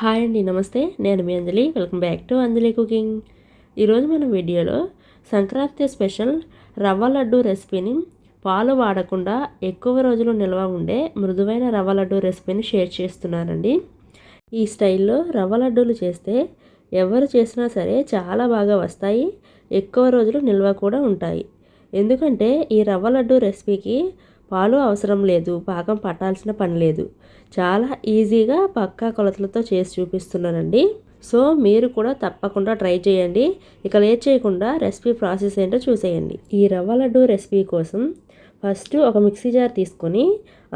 Hi అండి నమస్తే. నేను మీ Anjali. Welcome back to Anjali cooking. ఈరోజు మన వీడియోలో సంక్రాంతి స్పెషల్ రవ్వ లడ్డు రెసిపీని పాలు వాడకుండా ఎక్కువ రోజులు నిల్వ ఉండే మృదువైన రవ్వ లడ్డు రెసిపీని షేర్ చేస్తున్నానండి. ఈ స్టైల్లో రవ్వ లడ్డూలు చేస్తే ఎవరు చేసినా సరే చాలా బాగా వస్తాయి ఎక్కువ రోజులు నిల్వ కూడా ఉంటాయి. ఎందుకంటే ఈ రవ్వ లడ్డు రెసిపీకి పాలు అవసరం లేదు పాకం పట్టాల్సిన పని లేదు. చాలా ఈజీగా పక్కా కొలతలతో చేసి చూపిస్తున్నానండి. సో మీరు కూడా తప్పకుండా ట్రై చేయండి. ఇక లేట్ చేయకుండా రెసిపీ ప్రాసెస్ ఏంటో చూసేయండి. ఈ రవ్వ లడ్డు రెసిపీ కోసం ఫస్ట్ ఒక మిక్సీ జార్ తీసుకొని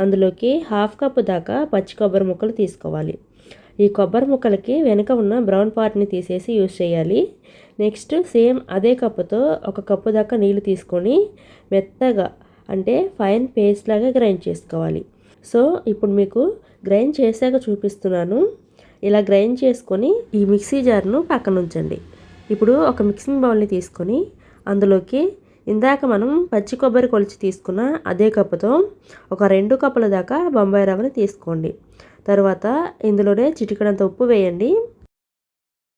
అందులోకి హాఫ్ కప్ దాకా పచ్చి కొబ్బరి ముక్కలు తీసుకోవాలి. ఈ కొబ్బరి ముక్కలకి వెనుక ఉన్న బ్రౌన్ పార్ట్ని తీసేసి యూజ్ చేయాలి. నెక్స్ట్ సేమ్ అదే కప్పుతో ఒక కప్పు దాకా నీళ్ళు తీసుకొని మెత్తగా అంటే ఫైన్ పేస్ట్ లాగా గ్రైండ్ చేసుకోవాలి. సో ఇప్పుడు మీకు గ్రైండ్ చేశాక చూపిస్తున్నాను. ఇలా గ్రైండ్ చేసుకొని ఈ మిక్సీ జార్ను పక్కన ఉంచండి ఇప్పుడు ఒక మిక్సింగ్ బౌల్ని తీసుకొని అందులోకి ఇందాక మనం పచ్చి కొబ్బరి కొలిచి తీసుకున్న అదే కప్పుతో ఒక రెండు కప్పుల దాకా బొంబాయి రవ్వని తీసుకోండి. తర్వాత ఇందులోనే చిటికడంత ఉప్పు వేయండి.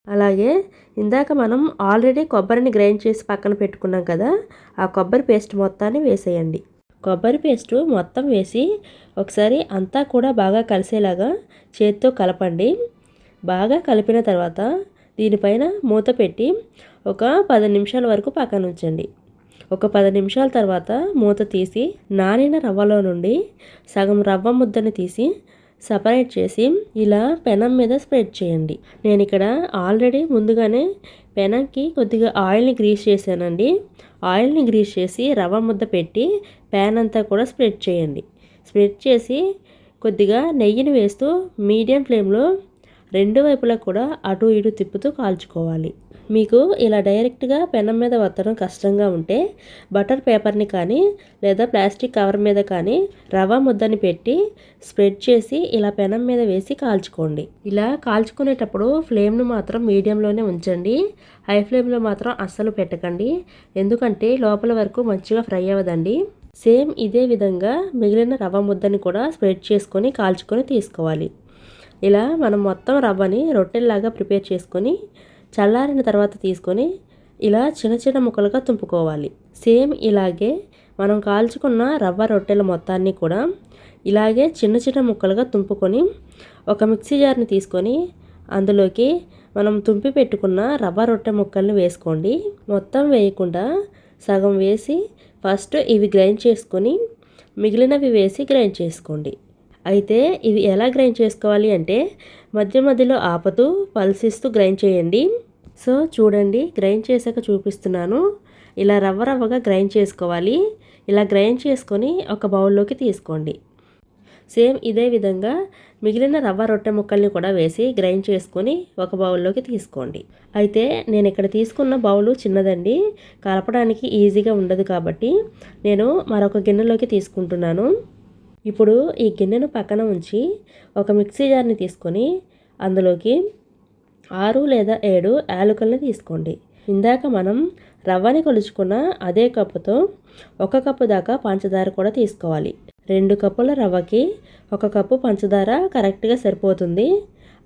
అలాగే ఇందాక మనం ఆల్రెడీ కొబ్బరిని గ్రైండ్ చేసి పక్కన పెట్టుకున్నాం కదా ఆ కొబ్బరి పేస్ట్ మొత్తాన్ని వేసేయండి. కొబ్బరి పేస్ట్ మొత్తం వేసి ఒకసారి అంతా కూడా బాగా కలిసేలాగా చేతితో కలపండి. బాగా కలిపిన తర్వాత దీనిపైన మూత పెట్టి ఒక పది నిమిషాల వరకు పక్కన ఉంచండి ఒక పది నిమిషాల తర్వాత మూత తీసి నానిన రవ్వలో నుండి సగం రవ్వ ముద్దని తీసి సపరేట్ చేసి ఇలా పెనం మీద స్ప్రెడ్ చేయండి. నేను ఇక్కడ ఆల్రెడీ ముందుగానే పెనంకి కొద్దిగా ఆయిల్ని గ్రీస్ చేశానండి. ఆయిల్ని గ్రీస్ చేసి రవ్వ ముద్ద పెట్టి ప్యాన్ అంతా కూడా స్ప్రెడ్ చేయండి. స్ప్రెడ్ చేసి కొద్దిగా నెయ్యిని వేస్తూ మీడియం ఫ్లేమ్లో రెండు వైపులా కూడా అటు ఇటు తిప్పుతూ కాల్చుకోవాలి. మీకు ఇలా డైరెక్ట్గా పెనం మీద వత్తడం కష్టంగా ఉంటే బటర్ పేపర్ని కానీ లేదా ప్లాస్టిక్ కవర్ మీద కానీ రవ్వ ముద్దని పెట్టి స్ప్రెడ్ చేసి ఇలా పెనం మీద వేసి కాల్చుకోండి. ఇలా కాల్చుకునేటప్పుడు ఫ్లేమ్ను మాత్రం మీడియంలోనే ఉంచండి. హై ఫ్లేమ్లో మాత్రం అస్సలు పెట్టకండి. ఎందుకంటే లోపల వరకు మంచిగా ఫ్రై అవ్వదండి. సేమ్ ఇదే విధంగా మిగిలిన రవ్వ ముద్దని కూడా స్ప్రెడ్ చేసుకొని కాల్చుకొని తీసుకోవాలి. ఇలా మనం మొత్తం రవ్వని రొట్టెల్లాగా ప్రిపేర్ చేసుకొని చల్లారిన తర్వాత తీసుకొని ఇలా చిన్న చిన్న ముక్కలుగా తుంపుకోవాలి. సేమ్ ఇలాగే మనం కాల్చుకున్న రవ్వ రొట్టెల మొత్తాన్ని కూడా ఇలాగే చిన్న చిన్న ముక్కలుగా తుంపుకొని ఒక మిక్సీ జార్ని తీసుకొని అందులోకి మనం తుంపి పెట్టుకున్న రవ్వ రొట్టె ముక్కల్ని వేసుకోండి. మొత్తం వేయకుండా సగం వేసి ఫస్ట్ ఇవి గ్రైండ్ చేసుకొని మిగిలినవి వేసి గ్రైండ్ చేసుకోండి. అయితే ఇవి ఎలా గ్రైండ్ చేసుకోవాలి అంటే మధ్య మధ్యలో ఆపుతూ పల్సిస్తూ గ్రైండ్ చేయండి. సో చూడండి గ్రైండ్ చేశాక చూపిస్తున్నాను. ఇలా రవ్వ రవ్వగా గ్రైండ్ చేసుకోవాలి. ఇలా గ్రైండ్ చేసుకొని ఒక బౌల్లోకి తీసుకోండి. సేమ్ ఇదే విధంగా మిగిలిన రవ్వ రొట్టె ముక్కల్ని కూడా వేసి గ్రైండ్ చేసుకొని ఒక బౌల్లోకి తీసుకోండి. అయితే నేను ఇక్కడ తీసుకున్న బౌలు చిన్నదండి. కలపడానికి ఈజీగా ఉండదు కాబట్టి నేను మరొక గిన్నెలోకి తీసుకుంటున్నాను. ఇప్పుడు ఈ గిన్నెను పక్కన ఉంచి ఒక మిక్సీ జార్ని తీసుకొని అందులోకి ఆరు లేదా ఏడు యాలకులను తీసుకోండి. ఇందాక మనం రవ్వని కొలుచుకున్న అదే కప్పుతో ఒక కప్పు దాకా పంచదార కూడా తీసుకోవాలి. రెండు కప్పుల రవ్వకి ఒక కప్పు పంచదార కరెక్ట్గా సరిపోతుంది.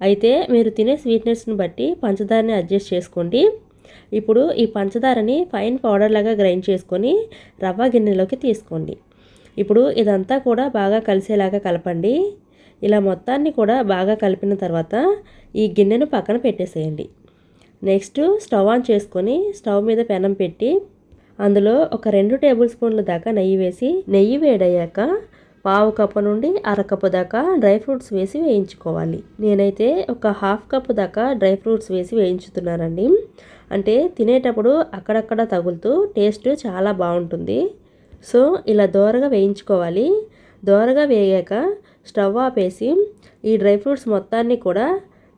అయితే మీరు తినే స్వీట్నెస్ని బట్టి పంచదారని అడ్జస్ట్ చేసుకోండి. ఇప్పుడు ఈ పంచదారని ఫైన్ పౌడర్ లాగా గ్రైండ్ చేసుకొని రవ్వ గిన్నెలోకి తీసుకోండి. ఇప్పుడు ఇదంతా కూడా బాగా కలిసేలాగా కలపండి. ఇలా మొత్తాన్ని కూడా బాగా కలిపిన తర్వాత ఈ గిన్నెను పక్కన పెట్టేసేయండి. నెక్స్ట్ స్టవ్ ఆన్ చేసుకొని స్టవ్ మీద పెనం పెట్టి అందులో ఒక రెండు టేబుల్ స్పూన్ల దాకా నెయ్యి వేసి నెయ్యి వేడయ్యాక పావు కప్పు నుండి అరకప్పు దాకా డ్రై ఫ్రూట్స్ వేసి వేయించుకోవాలి. నేనైతే ఒక హాఫ్ కప్పు దాకా డ్రై ఫ్రూట్స్ వేసి వేయించుతున్నానండి. అంటే తినేటప్పుడు అక్కడక్కడ తగులుతూ టేస్ట్ చాలా బాగుంటుంది. సో ఇలా దోరగా వేయించుకోవాలి. దోరగా వేగాక స్టవ్ ఆపేసి ఈ డ్రై ఫ్రూట్స్ మొత్తాన్ని కూడా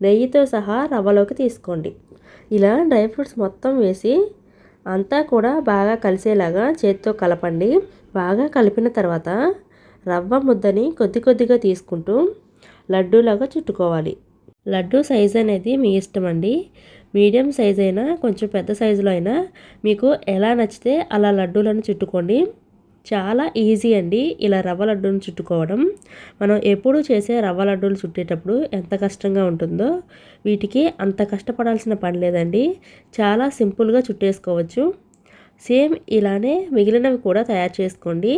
నెయ్యితో సహా రవ్వలోకి తీసుకోండి. ఇలా డ్రై ఫ్రూట్స్ మొత్తం వేసి అంతా కూడా బాగా కలిసేలాగా చేతితో కలపండి. బాగా కలిపిన తర్వాత రవ్వ ముద్దని కొద్ది కొద్దిగా తీసుకుంటూ లడ్డూలాగా చుట్టుకోవాలి. లడ్డు సైజ్ అనేది మీ ఇష్టం అండి. మీడియం సైజ్ అయినా కొంచెం పెద్ద సైజులో అయినా మీకు ఎలా నచ్చితే అలా లడ్డూలను చుట్టుకోండి. చాలా ఈజీ అండి ఇలా రవ్వ లడ్డూలు చుట్టుకోవడం. మనం ఎప్పుడు చేసే రవ్వ లడ్డూలు చుట్టేటప్పుడు ఎంత కష్టంగా ఉంటుందో వీటికి అంత కష్టపడాల్సిన పని లేదండి. చాలా సింపుల్గా చుట్టేసుకోవచ్చు. సేమ్ ఇలానే మిగిలినవి కూడా తయారు చేసుకోండి.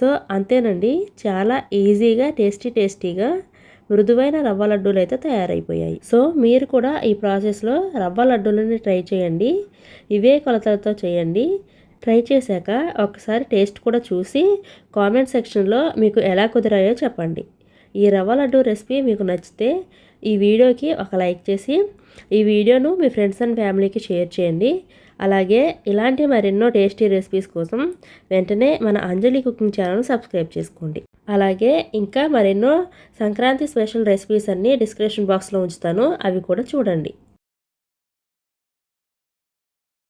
సో అంతేనండి. చాలా ఈజీగా టేస్టీ టేస్టీగా మృదువైన రవ్వ లడ్డూలు అయితే తయారైపోయాయి. సో మీరు కూడా ఈ ప్రాసెస్లో రవ్వ లడ్డూలని ట్రై చేయండి. ఇవే కొలతలతో చేయండి. ట్రై చేశాక ఒకసారి టేస్ట్ కూడా చూసి కామెంట్ సెక్షన్లో మీకు ఎలా కుదిరాయో చెప్పండి. ఈ రవ్వ లడ్డు రెసిపీ మీకు నచ్చితే ఈ వీడియోకి ఒక లైక్ చేసి ఈ వీడియోను మీ ఫ్రెండ్స్ అండ్ ఫ్యామిలీకి షేర్ చేయండి. అలాగే ఇలాంటి మరెన్నో టేస్టీ రెసిపీస్ కోసం వెంటనే మన అంజలి కుకింగ్ ఛానల్ సబ్స్క్రైబ్ చేసుకోండి. అలాగే ఇంకా మరెన్నో సంక్రాంతి స్పెషల్ రెసిపీస్ అన్నీ డిస్క్రిప్షన్ బాక్స్లో ఉంచుతాను. అవి కూడా చూడండి.